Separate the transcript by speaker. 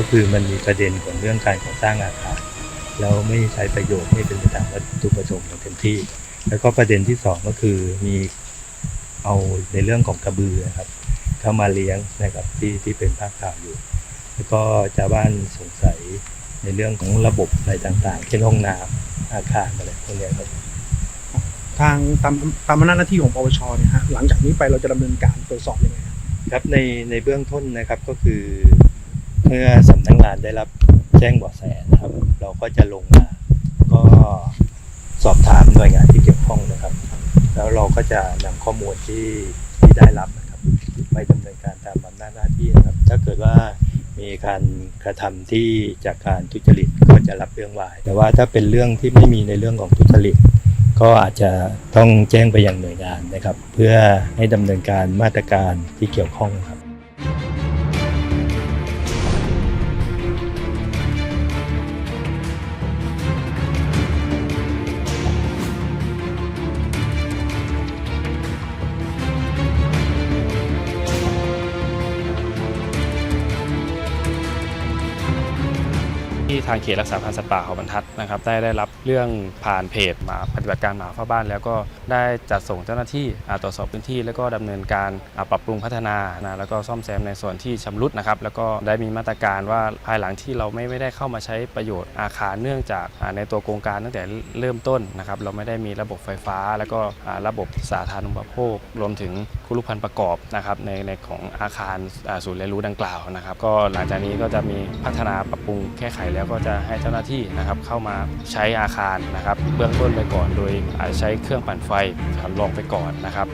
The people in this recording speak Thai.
Speaker 1: ก็คือมันมีประเด็นของเรื่องการก่อสร้างอาคารแล้วไม่ใช้ประโยชน์ไม่เป็นไปตามวัตถุประสงค์อย่างเต็มที่ แล้วก็ประเด็นที่สองก็คือมีเอาในเรื่องของกระบือนะครับ เข้ามาเลี้ยงนะครับที่ที่เป็นภาพข่าวอยู่ แล้วก็ชาวบ้านสงสัยในเรื่องของระบบอะไรต่างๆ เช่นห้องน้ำอาคารอะไรพวกเนี้ยครับ
Speaker 2: ทางตามตามอำนาจหน้าที่ของปปชเนี่ยฮะหลังจากนี้ไปเราจะดำเนินการตรวจสอบยังไงครับ
Speaker 1: ครับในในเบื้องต้นนะครับก็คือเมื่อสำนักงานได้รับแจ้งเบาะแสนะครับ เราก็จะลงมาก็สอบถามหน่วยงานที่เกี่ยวข้องนะครับ แล้วเราก็จะนำข้อมูลที่ที่ได้รับนะครับไปดำเนินการตามอำนาจหน้าที่นะครับ ถ้าเกิดว่ามีการกระทำที่จากการทุจริตก็จะรับเรื่องไว้แต่ว่าถ้าเป็นเรื่องที่ไม่มีในเรื่องของทุจริตก็อาจจะต้องแจ้งไปยังหน่วยงานนะครับ เพื่อให้ดำเนินการมาตรการที่เกี่ยวข้องครับ
Speaker 3: ที่ทางเขตรักษาพันธุ์สัตว์ป่าเขาบรรทัดนะครับได้ได้รับเรื่องผ่านเพจหมาปฏิบัติการหมาเฝ้าบ้าน แล้วก็ได้จัดส่งเจ้าหน้าที่ตรวจสอบพื้นที่ แล้วก็ดำเนินการปรับปรุงพัฒนานะแล้วก็ซ่อมแซมในส่วนที่ชำรุดนะครับแล้วก็ได้มีมาตรการว่าภายหลังที่เราไม่ไม่ได้เข้ามาใช้ประโยชน์อาคารเนื่องจากในตัวโครงการตั้งแต่เริ่มต้นนะครับเราไม่ได้มีระบบไฟฟ้า แล้วก็ระบบสาธารณูปโภครวมถึงคุรุพันธ์ประกอบนะครับในในของอาคารศูนย์เรียนรู้ดังกล่าวนะครับ ก็หลังจากนี้ก็จะมีพัฒนาปรับปรุงแก้ไขแล้วแล้วก็จะให้เจ้าหน้าที่นะครับเข้ามาใช้อาคารนะครับ เบื้องต้นไปก่อน โดยอาจใช้เครื่องปั่นไฟลองไปก่อนนะครับ